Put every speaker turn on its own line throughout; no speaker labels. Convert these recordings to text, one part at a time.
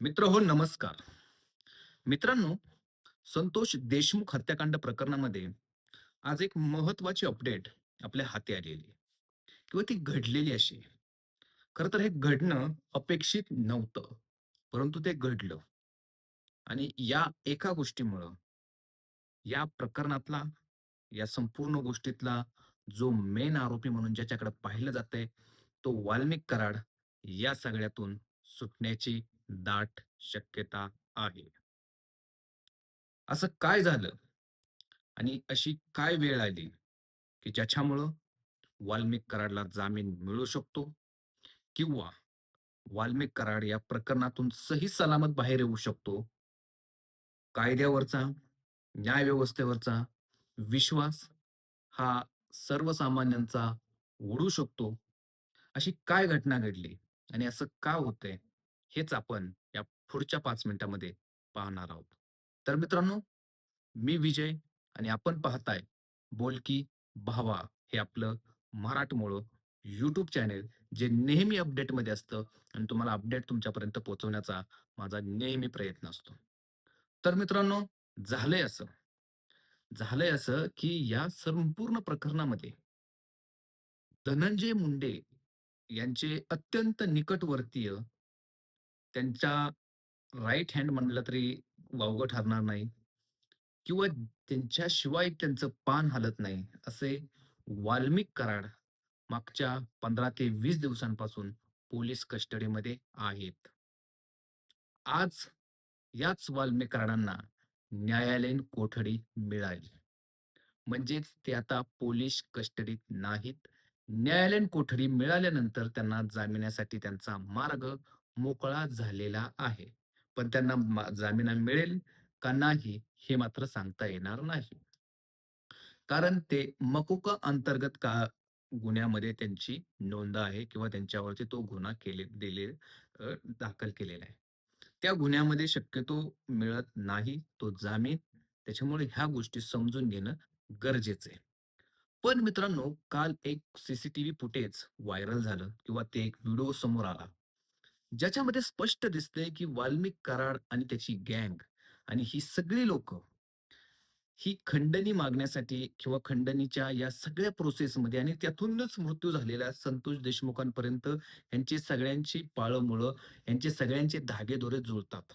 मित्र हो नमस्कार. मित्रांनो, संतोष देशमुख हत्याकांड प्रकरणामध्ये आज एक महत्त्वाची अपडेट आपल्या हाती आलेली किंवा ती घडलेली अशी. खर तर हे घडणं अपेक्षित नव्हतं, परंतु ते घडलं. आणि या एका गोष्टीमुळं या प्रकरणातला, या संपूर्ण गोष्टीतला जो मेन आरोपी म्हणून ज्याच्याकडे पाहिलं जातंय, तो वाल्मिक कराड या सगळ्यातून सुटण्याची दाट शक्यता आहे. असं काय झालं आणि अशी काय वेळ आली, की ज्याच्यामुळं वाल्मिक कराडला जामीन मिळू शकतो किंवा वाल्मिक कराड या प्रकरणातून सही सलामत बाहेर येऊ शकतो? कायद्यावरचा, न्यायव्यवस्थेवरचा विश्वास हा सर्वसामान्यांचा उडू शकतो. अशी काय घटना घडली आणि असं का होतंय? हेच आपण या पुढच्या पाच मिनिटांमध्ये पाहणार आहोत. तर मित्रांनो, मी विजय आणि आपण पाहताय बोलकी भावा हे आपलं मराठमोळं यूट्यूब चॅनेल जे नेहमी अपडेटमध्ये असतं आणि तुम्हाला अपडेट तुमच्यापर्यंत पोहोचवण्याचा माझा नेहमी प्रयत्न असतो. तर मित्रांनो, झालंय असं झालंय असं, की या संपूर्ण प्रकरणामध्ये धनंजय मुंडे यांचे अत्यंत निकटवर्तीय त्यांच्या राईट हँड म्हणलं तरी वावगं ठरणार नाही किंवा त्यांच्याशिवाय त्यांचं पान हलत नाही, असे वाल्मिक कराड मागच्या 15 ते वीस दिवसांपासून पोलीस कस्टडीमध्ये आहेत. आज याच वाल्मिक कराडांना न्यायालयीन कोठडी मिळाली. म्हणजेच ते आता पोलीस कस्टडीत नाहीत. न्यायालयीन कोठडी मिळाल्यानंतर त्यांना जामिनासाठी त्यांचा मार्ग मोकळा झालेला आहे. पण त्यांना जामीन मिळेल का नाही हे मात्र सांगता येणार नाही. कारण ते मकोका अंतर्गत का गुन्ह्यामध्ये त्यांची नोंद आहे किंवा त्यांच्यावरती तो गुन्हा केले दिले दाखल केलेला आहे. त्या गुन्ह्यामध्ये शक्यतो मिळत नाही तो जामीन. त्याच्यामुळे ह्या गोष्टी समजून घेणं गरजेचं आहे. पण मित्रांनो, काल एक सीसीटीव्ही फुटेज व्हायरल झालं किंवा ते एक व्हिडिओ समोर आला. ज्याच्यामध्ये स्पष्ट दिसतंय, की वाल्मिक कराड आणि त्याची गँग आणि ही सगळी लोक ही खंडणी मागण्यासाठी किंवा खंडणीच्या या सगळ्या प्रोसेसमध्ये आणि त्यातूनच मृत्यू झालेल्या संतोष देशमुखांपर्यंत यांची सगळ्यांची पाळंमुळं, यांचे सगळ्यांचे धागेदोरे जुळतात.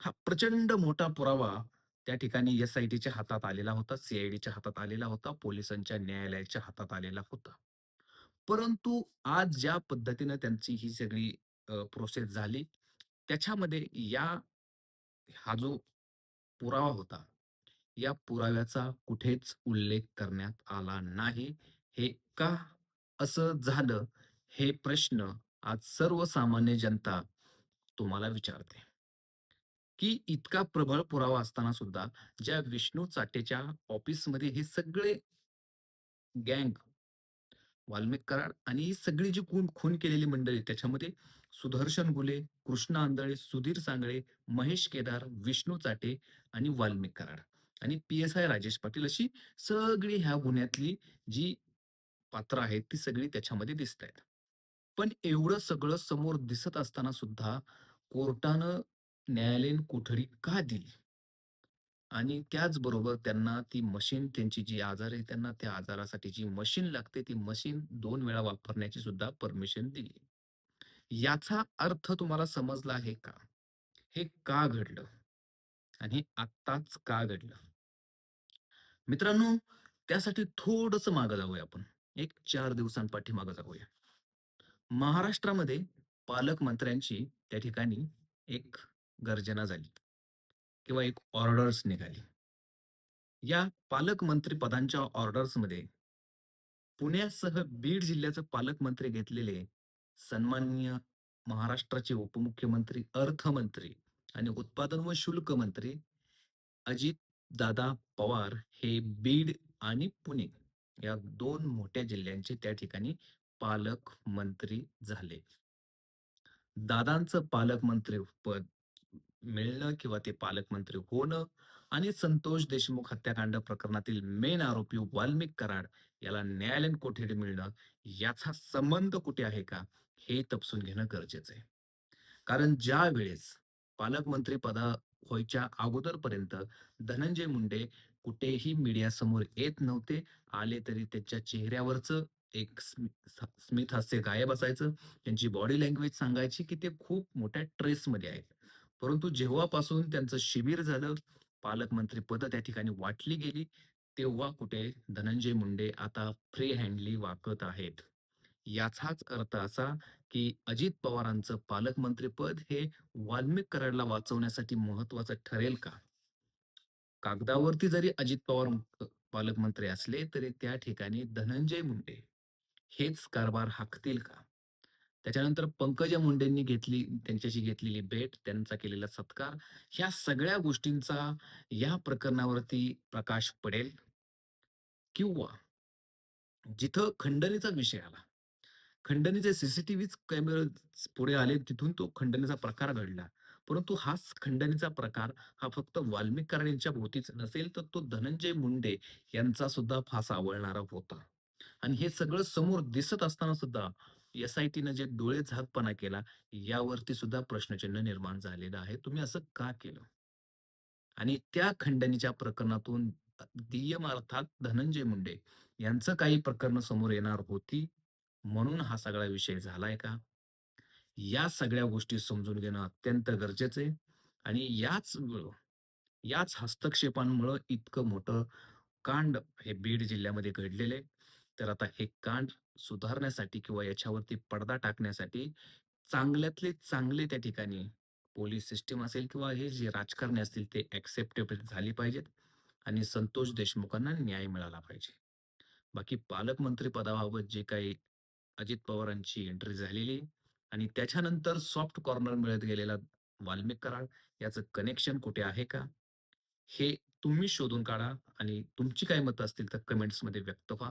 हा प्रचंड मोठा पुरावा त्या ठिकाणी एस-आय-टीच्या हातात आलेला होता, सी-आय-डीच्या हातात आलेला होता, पोलिसांच्या न्यायालयाच्या हातात आलेला होता. परंतु आज ज्या पद्धतीनं त्यांची ही सगळी प्रोसेस झाली, त्याच्यामध्ये या हा जो पुरावा होता, या पुराव्याचा कुठेच उल्लेख करण्यात आला नाही. हे का असं झालं? हे प्रश्न आज सर्वसामान्य जनता तुम्हाला विचारते. की इतका प्रबळ पुरावा असताना सुद्धा ज्या विष्णू चाटेच्या ऑफिसमध्ये हे सगळे गँग वाल्मिक कराड आणि ही सगळी जी खून खून केलेली मंडळी त्याच्यामध्ये सुदर्शन गुले, कृष्णा आंधळे, सुधीर सांगळे, महेश केदार, विष्णू चाटे आणि वाल्मिक कराड आणि पी-एस-आय राजेश पाटील अशी सगळी ह्या गुन्ह्यातली जी पात्र आहेत ती सगळी त्याच्यामध्ये दिसतायत. पण एवढं सगळं समोर दिसत असताना सुद्धा कोर्टानं न्यायालयीन कोठडी का दिली? आणि त्याचबरोबर त्यांना ती मशीन त्यांची जी आजार आहे त्यांना त्या आजारासाठी जी मशीन लागते ती मशीन दोन वेळा वापरण्याची सुद्धा परमिशन दिली. याचा अर्थ तुम्हाला समजला आहे का? हे का घडलं? आणि आत्ताच का घडलं? मित्रांनो, त्यासाठी थोडस मागं जाऊया आपण. एक चार दिवसांपाठी मागं जाऊया. महाराष्ट्रामध्ये पालकमंत्र्यांची त्या ठिकाणी एक गर्जना झाली किंवा एक ऑर्डर्स निघाली. या पालकमंत्री पदांच्या ऑर्डर्समध्ये पुण्यासह बीड जिल्ह्याचे पालकमंत्री घेतलेले सन्माननीय महाराष्ट्राचे उपमुख्यमंत्री, अर्थमंत्री आणि उत्पादन व शुल्क मंत्री अजित दादा पवार हे बीड आणि पुणे या दोन मोठ्या जिल्ह्यांचे त्या ठिकाणी पालकमंत्री झाले. दादांचं पालकमंत्री पद मिळणं किंवा ते पालकमंत्री होणं आणि संतोष देशमुख हत्याकांड प्रकरणातील मेन आरोपी वाल्मिक कराड याला न्यायालयीन कोठडी मिळणं याचा संबंध कुठे आहे का? हे तपसून घेणं गरजेचं आहे. कारण ज्यावेळेस पालकमंत्री पदा व्हायच्या अगोदरपर्यंत धनंजय मुंडे कुठेही मीडियासमोर येत नव्हते. आले तरी त्यांच्या चेहऱ्यावरचं एक स्मित हास्य गायब असायचं. त्यांची बॉडी लँग्वेज सांगायची, की ते खूप मोठ्या ट्रेसमध्ये आहेत. परंतु जेव्हापासून त्यांचं शिबिर झालं, पालकमंत्री पद त्या ठिकाणी वाटली गेली, तेव्हा कुठे धनंजय मुंडे आता फ्री हँडली वाकत आहेत. याचाच अर्थ असा, की अजित पवारांचं पालकमंत्रीपद हे वाल्मिक कराडला वाचवण्यासाठी महत्त्वाचं ठरेल का? कागदावरती जरी अजित पवार पालकमंत्री असले, तरी त्या ठिकाणी धनंजय मुंडे हेच कारभार हाकतील का? त्याच्यानंतर पंकजा मुंडेंनी घेतली त्यांच्याशी घेतलेली भेट, त्यांचा केलेला सत्कार, ह्या सगळ्या गोष्टींचा या प्रकरणावरती प्रकाश पडेल किंवा जिथं खंडणीचा विषय आला. खंडणीचे सीसीटीव्हीच कॅमेरे पुढे आले, तिथून तो खंडणीचा प्रकार घडला. परंतु हाच खंडणीचा प्रकार हा फक्त वाल्मिक यांच्या भोवतीच नसेल, तर तो धनंजय मुंडे यांचा सुद्धा फास आवळणारा होता. आणि हे सगळं समोर दिसत असताना सुद्धा एस-आय-टीनं जे डोळेझाकपणा केला, यावरती सुद्धा प्रश्नचिन्ह निर्माण झालेलं आहे. तुम्ही असं का केलं? आणि त्या खंडणीच्या प्रकरणातून अ, अर्थात धनंजय मुंडे यांचं काही प्रकरण समोर येणार होती, म्हणून हा सगळा विषय झालाय का? या सगळ्या गोष्टी समजून घेणं अत्यंत गरजेचं आहे आणि याच याच हस्तक्षेपांमुळं इतकं मोठं कांड हे बीड जिल्ह्यामध्ये घडलेलं आहे. तर आता हे कांड सुधारण्यासाठी किंवा याच्यावरती पडदा टाकण्यासाठी चांगल्यातले चांगले त्या ठिकाणी पोलीस सिस्टम असेल किंवा हे जे राजकारणी असतील ते ऍक्सेप्टेबल झाली पाहिजेत आणि संतोष देशमुखांना न्याय मिळाला पाहिजे. बाकी पालकमंत्री पदाबाबत जे काही अजित पवारांची एंट्री झालेली आणि त्याच्यानंतर सॉफ्ट कॉर्नर मिळत गेलेला वाल्मिक कराड याचं कनेक्शन कुठे आहे का? हे तुम्ही शोधून काढा आणि तुमची काही मतं असतील तर कमेंट्समध्ये व्यक्त व्हा.